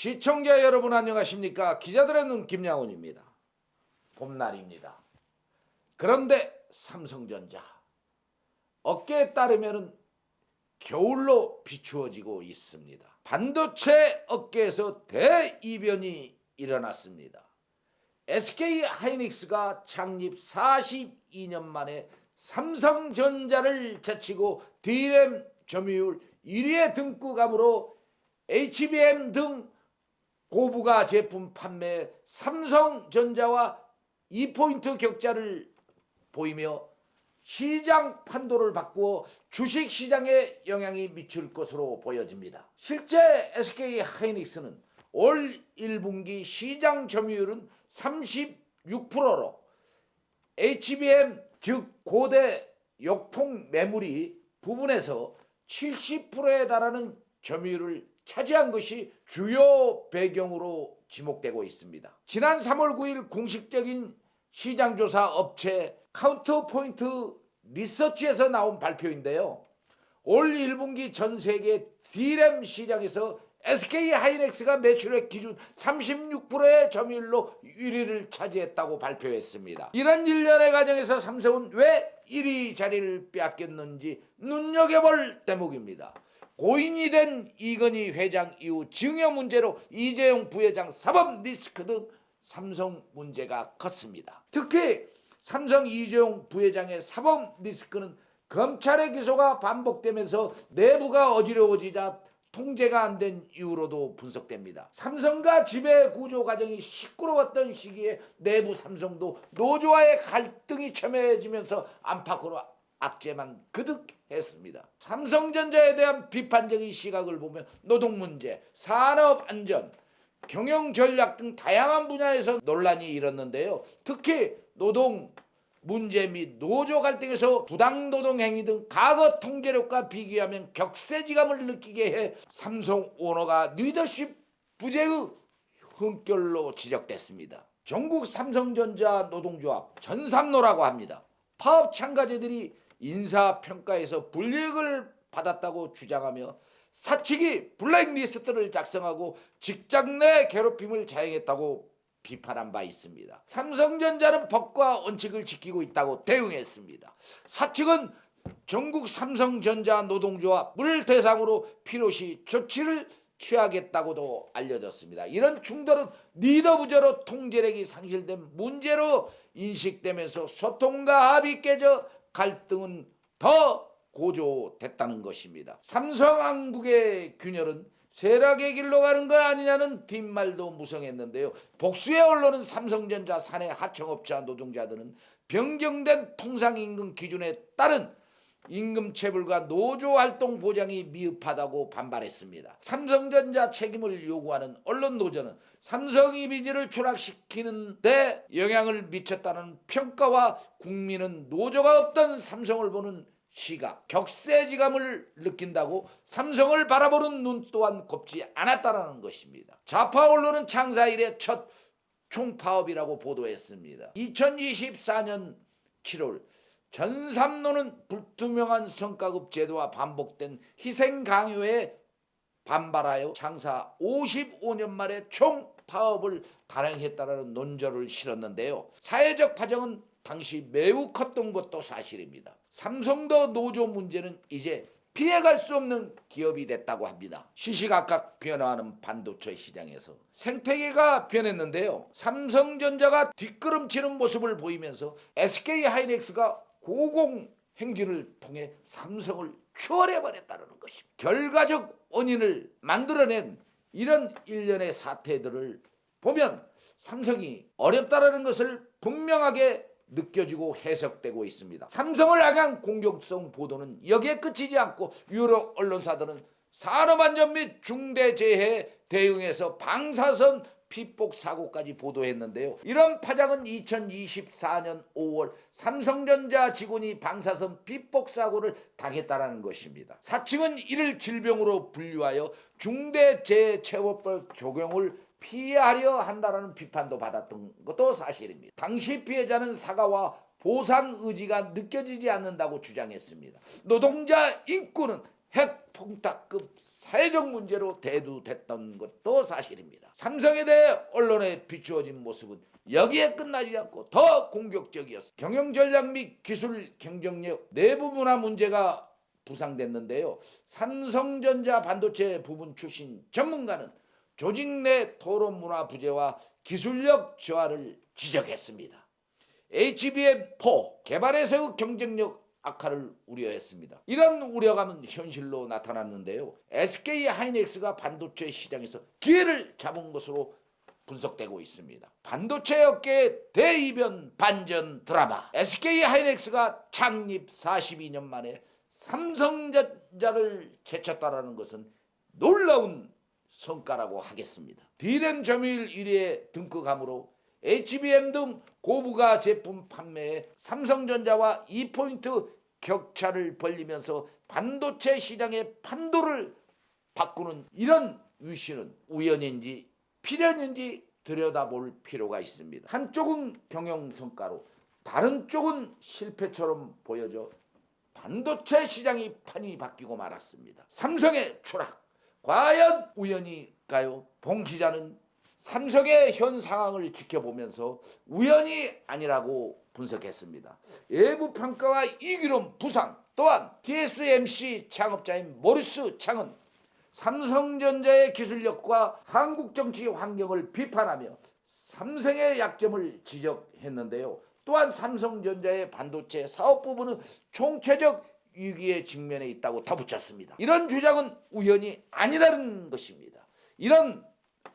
시청자 여러분 안녕하십니까? 기자들의 눈 김양훈입니다. 봄날입니다. 그런데 삼성전자 어깨에 따르면은 겨울로 비추어지고 있습니다. 반도체 업계에서 대이변이 일어났습니다. SK 하이닉스가 창립 42년 만에 삼성전자를 제치고 D램 점유율 1위의 등구감으로 HBM 등 고부가 제품 판매 삼성전자와 2포인트 격차를 보이며 시장 판도를 바꾸어 주식 시장에 영향이 미칠 것으로 보여집니다. 실제 SK 하이닉스는 올 1분기 시장 점유율은 36%로 HBM 즉 고대 역폭 메모리 부분에서 70%에 달하는 점유율을 차지한 것이 주요 배경으로 지목되고 있습니다. 지난 3월 9일 공식적인 시장조사 업체 카운터포인트 리서치에서 나온 발표인데요. 올 1분기 전 세계 D램 시장에서 SK 하이닉스가 매출액 기준 36%의 점유율로 1위를 차지했다고 발표했습니다. 이런 일련의 과정에서 삼성은 왜 1위 자리를 빼앗겼는지 눈여겨볼 대목입니다. 고인이 된 이건희 회장 이후 증여 문제로 이재용 부회장 사법 리스크 등 삼성 문제가 컸습니다. 특히 삼성 이재용 부회장의 사법 리스크는 검찰의 기소가 반복되면서 내부가 어지러워지자 통제가 안 된 이유로도 분석됩니다. 삼성과 지배 구조 과정이 시끄러웠던 시기에 내부 삼성도 노조와의 갈등이 첨예해지면서 안팎으로 악재만 그득했습니다. 삼성전자에 대한 비판적인 시각을 보면 노동 문제, 산업 안전, 경영 전략 등 다양한 분야에서 논란이 일었는데요. 특히 노동 문제 및 노조 갈등에서 부당 노동 행위 등 과거 통제력과 비교하면 격세지감을 느끼게 해 삼성 오너가 리더십 부재의 흠결로 지적됐습니다. 전국 삼성전자 노동조합 전삼노라고 합니다. 파업 참가자들이 인사평가에서 불이익을 받았다고 주장하며 사측이 블랙리스트를 작성하고 직장 내 괴롭힘을 자행했다고 비판한 바 있습니다. 삼성전자는 법과 원칙을 지키고 있다고 대응했습니다. 사측은 전국 삼성전자 노동조합을 대상으로 필요시 조치를 취하겠다고도 알려졌습니다. 이런 충돌은 리더 부재로 통제력이 상실된 문제로 인식되면서 소통과 합의 깨져 갈등은 더 고조됐다는 것입니다. 삼성한국의 균열은 세락의 길로 가는 거 아니냐는 뒷말도 무성했는데요. 복수의 언론은 삼성전자 사내 하청업자 노동자들은 변경된 통상임금 기준에 따른 임금 체불과 노조 활동 보장이 미흡하다고 반발했습니다. 삼성전자 책임을 요구하는 언론 노조는 삼성 이미지를 추락시키는 데 영향을 미쳤다는 평가와 국민은 노조가 없던 삼성을 보는 시각, 격세지감을 느낀다고 삼성을 바라보는 눈 또한 곱지 않았다라는 것입니다. 좌파 언론은 창사 이래 첫 총파업이라고 보도했습니다. 2024년 7월 전삼노는 불투명한 성과급 제도와 반복된 희생 강요에 반발하여 창사 55년 만에 총 파업을 단행했다라는 논조를 실었는데요. 사회적 파장은 당시 매우 컸던 것도 사실입니다. 삼성도 노조 문제는 이제 피해갈 수 없는 기업이 됐다고 합니다. 시시각각 변화하는 반도체 시장에서 생태계가 변했는데요. 삼성전자가 뒷걸음치는 모습을 보이면서 SK 하이닉스가 고공 행진을 통해 삼성을 추월해 버렸다는 것입니다. 결과적 원인을 만들어낸 이런 일련의 사태들을 보면 삼성이 어렵다라는 것을 분명하게 느껴지고 해석되고 있습니다. 삼성을 향한 공격성 보도는 여기에 그치지 않고 유럽 언론사들은 산업안전 및 중대재해 대응에서 방사선 피폭 사고까지 보도했는데요. 이런 파장은 2024년 5월 삼성전자 직원이 방사선 피폭 사고를 당했다라는 것입니다. 사측은 이를 질병으로 분류하여 중대재해처벌법 적용을 피하려 한다라는 비판도 받았던 것도 사실입니다. 당시 피해자는 사과와 보상 의지가 느껴지지 않는다고 주장했습니다. 노동자 인권은 핵 폭탄급 사회적 문제로 대두됐던 것도 사실입니다. 삼성에 대해 언론에 비추어진 모습은 여기에 끝나지 않고 더 공격적이었습니다. 경영 전략 및 기술 경쟁력 내부 문화 문제가 부상됐는데요. 삼성전자 반도체 부분 출신 전문가는 조직 내 토론 문화 부재와 기술력 저하를 지적했습니다. HBM4 개발에서의 경쟁력 악화를 우려했습니다. 이런 우려감은 현실로 나타났는데요. SK 하이닉스가 반도체 시장에서 기회를 잡은 것으로 분석되고 있습니다. 반도체 업계의 대이변 반전 드라마. SK 하이닉스가 창립 42년 만에 삼성전자를 제쳤다라는 것은 놀라운 성과라고 하겠습니다. 디램 점유율 1위에 등극함으로 HBM 등 고부가 제품 판매에 삼성전자와 2포인트 격차를 벌리면서 반도체 시장의 판도를 바꾸는 이런 위시는 우연인지 필연인지 들여다볼 필요가 있습니다. 한쪽은 경영 성과로 다른 쪽은 실패처럼 보여져 반도체 시장이 판이 바뀌고 말았습니다. 삼성의 추락 과연 우연일까요? 봉 기자는 삼성의 현 상황을 지켜보면서 우연이 아니라고 분석했습니다. 외부 평가와 이기론 부상 또한 TSMC 창업자인 모리스 창은 삼성전자의 기술력과 한국 정치 환경을 비판하며 삼성의 약점을 지적했는데요. 또한 삼성전자의 반도체 사업 부분은 총체적 위기에 직면해 있다고 덧붙였습니다. 이런 주장은 우연이 아니라는 것입니다. 이런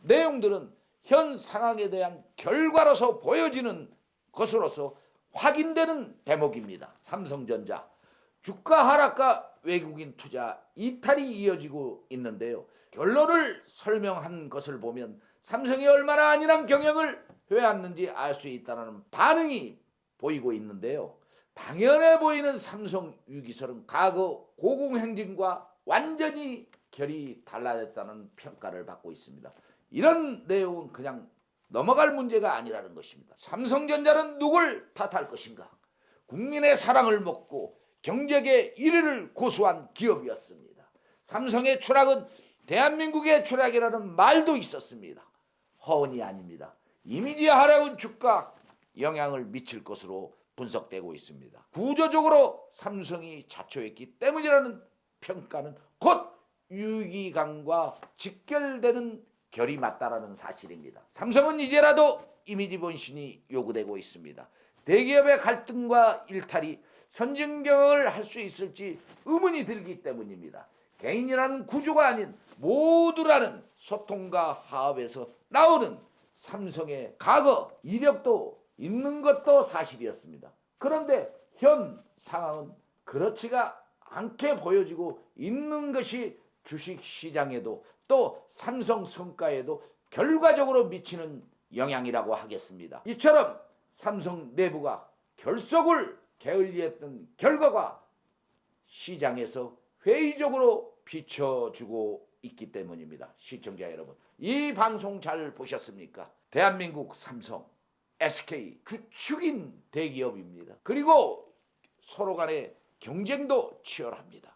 내용들은 현 상황에 대한 결과로서 보여지는 것으로서 확인되는 대목입니다. 삼성전자 주가 하락과 외국인 투자 이탈이 이어지고 있는데요. 결론을 설명한 것을 보면 삼성이 얼마나 안일한 경영을 해왔는지 알 수 있다는 반응이 보이고 있는데요. 당연해 보이는 삼성 위기설은 과거 고공행진과 완전히 결이 달라졌다는 평가를 받고 있습니다. 이런 내용은 그냥 넘어갈 문제가 아니라는 것입니다. 삼성전자는 누굴 탓할 것인가? 국민의 사랑을 먹고 경제계 1위를 고수한 기업이었습니다. 삼성의 추락은 대한민국의 추락이라는 말도 있었습니다. 허언이 아닙니다. 이미지 하락은 주가 영향을 미칠 것으로 분석되고 있습니다. 구조적으로 삼성이 자초했기 때문이라는 평가는 곧 유기감과 직결되는 결이 맞다라는 사실입니다. 삼성은 이제라도 이미지 본신이 요구되고 있습니다. 대기업의 갈등과 일탈이 선진 경영을 할 수 있을지 의문이 들기 때문입니다. 개인이라는 구조가 아닌 모두라는 소통과 화합에서 나오는 삼성의 과거 이력도 있는 것도 사실이었습니다. 그런데 현 상황은 그렇지가 않게 보여지고 있는 것이 주식 시장에도 또 삼성 성과에도 결과적으로 미치는 영향이라고 하겠습니다. 이처럼 삼성 내부가 결속을 게을리했던 결과가 시장에서 회의적으로 비춰주고 있기 때문입니다. 시청자 여러분, 이 방송 잘 보셨습니까? 대한민국 삼성, SK 구축인 대기업입니다. 그리고 서로 간의 경쟁도 치열합니다.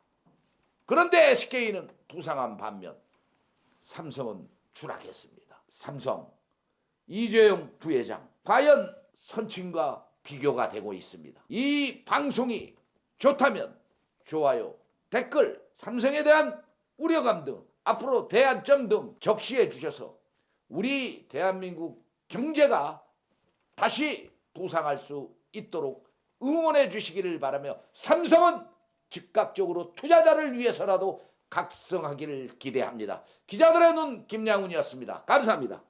그런데 SK는 부상한 반면 삼성은 추락했습니다. 삼성 이재용 부회장 과연 선친과 비교가 되고 있습니다. 이 방송이 좋다면 좋아요, 댓글, 삼성에 대한 우려감 등 앞으로 대안점 등 적시해 주셔서 우리 대한민국 경제가 다시 부상할 수 있도록 응원해 주시기를 바라며 삼성은 즉각적으로 투자자를 위해서라도 각성하기를 기대합니다. 기자들의 눈 김양훈이었습니다. 감사합니다.